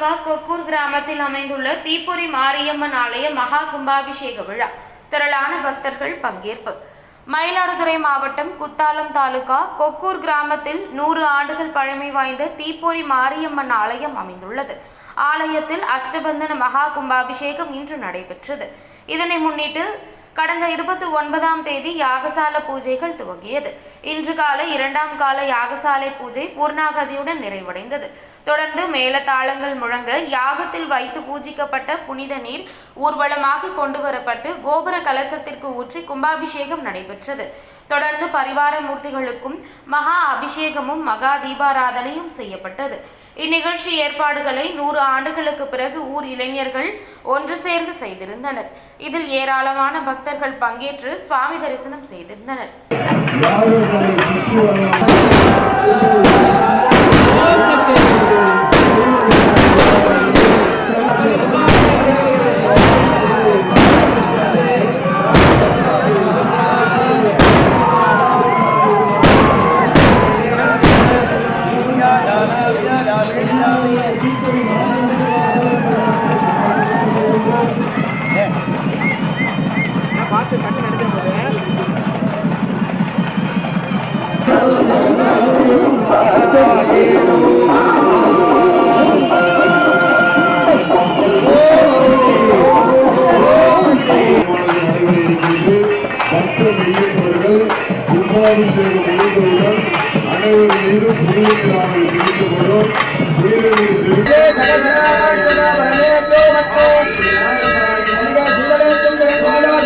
கொக்கூர் கிராமத்தில் அமைந்துள்ள தீப்பொறி மாரியம்மன் ஆலய மகா கும்பாபிஷேக விழா. திரளான பக்தர்கள் பங்கேற்பு. மயிலாடுதுறை மாவட்டம் குத்தாலம் தாலுகா கொக்கூர் கிராமத்தில் நூறு ஆண்டுகள் பழமை வாய்ந்த தீப்பொறி மாரியம்மன் ஆலயம் அமைந்துள்ளது. ஆலயத்தில் அஷ்டபந்தன மகா கும்பாபிஷேகம் இன்று நடைபெற்றது. இதனை முன்னிட்டு கடந்த இருபத்தி ஒன்பதாம் தேதி யாகசால பூஜைகள் துவங்கியது. இன்று காலை இரண்டாம் கால யாகசாலை பூஜை பூர்ணாகதியுடன் நிறைவடைந்தது. தொடர்ந்து மேளதாளங்கள் முழங்க யாகத்தில் வைத்து பூஜிக்கப்பட்ட புனித நீர் ஊர்வலமாக கொண்டு வரப்பட்டு கோபுர கலசத்திற்கு ஊற்றி கும்பாபிஷேகம் நடைபெற்றது. தொடர்ந்து பரிவார மூர்த்திகளுக்கும் மகா அபிஷேகமும் மகா தீபாராதனையும் செய்யப்பட்டது. இந்நிகழ்ச்சி ஏற்பாடுகளை நூறு ஆண்டுகளுக்கு பிறகு ஊர் இளைஞர்கள் ஒன்று சேர்ந்து செய்திருந்தனர். இதில் ஏராளமான பக்தர்கள் பங்கேற்று சுவாமி தரிசனம் செய்திருந்தனர். எடுத்து கண்ணு எடுக்கிற போது அனைவர் மீதும் புரிந்து தெரிந்து